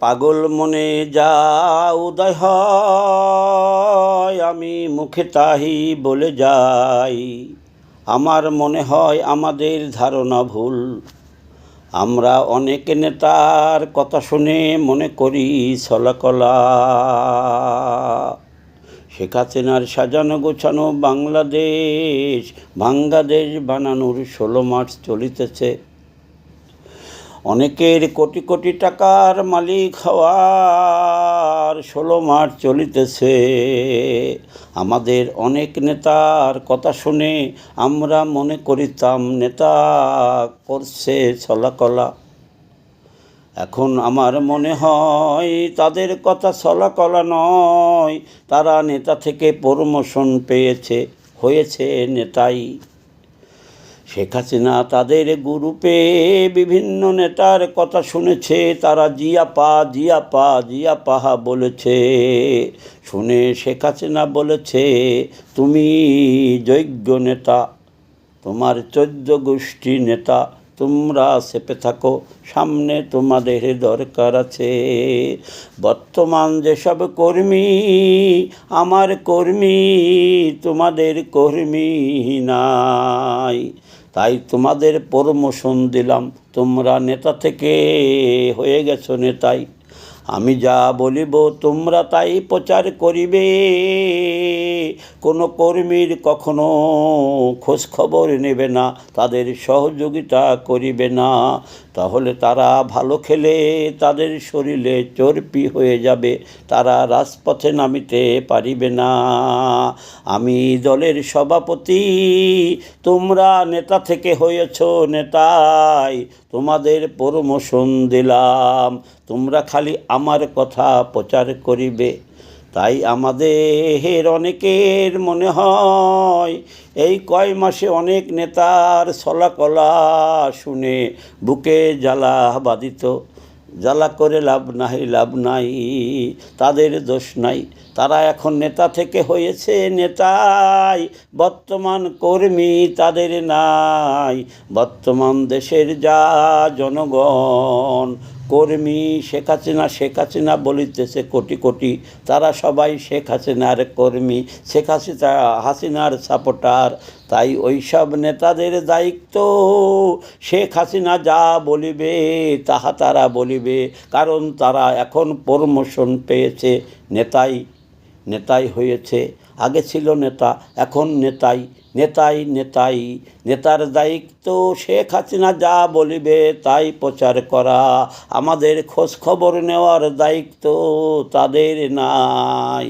পাগল মনে যা উদয় হয়। আমি মুখে তাহি বলে যাই। আমার মনে হয় আমাদের ধারণা ভুল। আমরা অনেক নেতার কথা শুনে মনে করি, ছলাকলা। শেখ হাসিনার সাজানো গোছানো বাংলাদেশ বাংলাদেশ বানানোর ষোলো মার্চ চলিতেছে। অনেকের কোটি কোটি টাকার মালিক হওয়ার ষোলো মার্চ চলিতেছে। আমাদের অনেক নেতার কথা শুনে আমরা মনে করিতাম, নেতা করছে ছলাকলা। এখন আমার মনে হয় তাদের কথা চলাকলা নয়, তারা নেতা থেকে প্রমোশন পেয়েছে, হয়েছে নেতাই। শেখ হাসিনা তাদের গ্রুপে বিভিন্ন নেতার কথা শুনেছে, তারা জিয়া পা জিয়া পা, জিয়া পাহা বলেছে। শুনে শেখ হাসিনা বলেছে, তুমি যজ্ঞ নেতা, তোমার চোদ্দ গোষ্ঠী নেতা তোমরা চেপে থাকো, সামনে তোমাদের দরকার আছে। বর্তমান যেসব কর্মী, আমার কর্মী, তোমাদের কর্মী নাই। তাই তোমাদের প্রমোশন দিলাম। তোমরা নেতা থেকে হয়ে গেছো নেতাই। আমি যা বলিব তোমরা তাই প্রচার করিবে। কোনো কর্মীর কখনো খোঁজ খবর নেবে না, তাদের সহযোগিতা করিবে না। তাহলে তারা ভালো খেলে তাদের শরীরে চর্পি হয়ে যাবে, তারা রাজপথে নামিতে পারিবে না। আমি দলের সভাপতি, তোমরা নেতা থেকে হয়েছ নেতাই, তোমাদের প্রমোশন দিলাম। তোমরা খালি আমার কথা প্রচার করিবে। তাই আমাদের অনেকের মনে হয়, এই কয় মাসে অনেক নেতার ছলাকলা শুনে বুকে জ্বালা বাদিত জ্বালা করে লাভ নাই লাভ নাই, তাদের দোষ নাই। তারা এখন নেতা থেকে হয়েছে, নেতাই বর্তমান কর্মী, তাদের নাই। বর্তমান দেশের যা জনগণ কর্মী শেখ হাসিনা শেখ হাসিনা বলিতেছে কোটি কোটি, তারা সবাই শেখ হাসিনার কর্মী। শেখ হাসিনা, হাসিনার সাপোর্টার তাই ওইসব নেতাদের দায়িত্ব। শেখ হাসিনা যা বলিবে, তাহা তারা বলিবে। কারণ তারা এখন প্রমোশন পেয়েছে, নেতাই নেতাই হয়েছে। আগে ছিল নেতা, এখন নেতাই নেতাই নেতাই, নেতার দায়িত্ব শেখ হাসিনা যা বলিবে তাই প্রচার করা। আমাদের খোঁজখবর নেওয়ার দায়িত্ব তাদের নাই।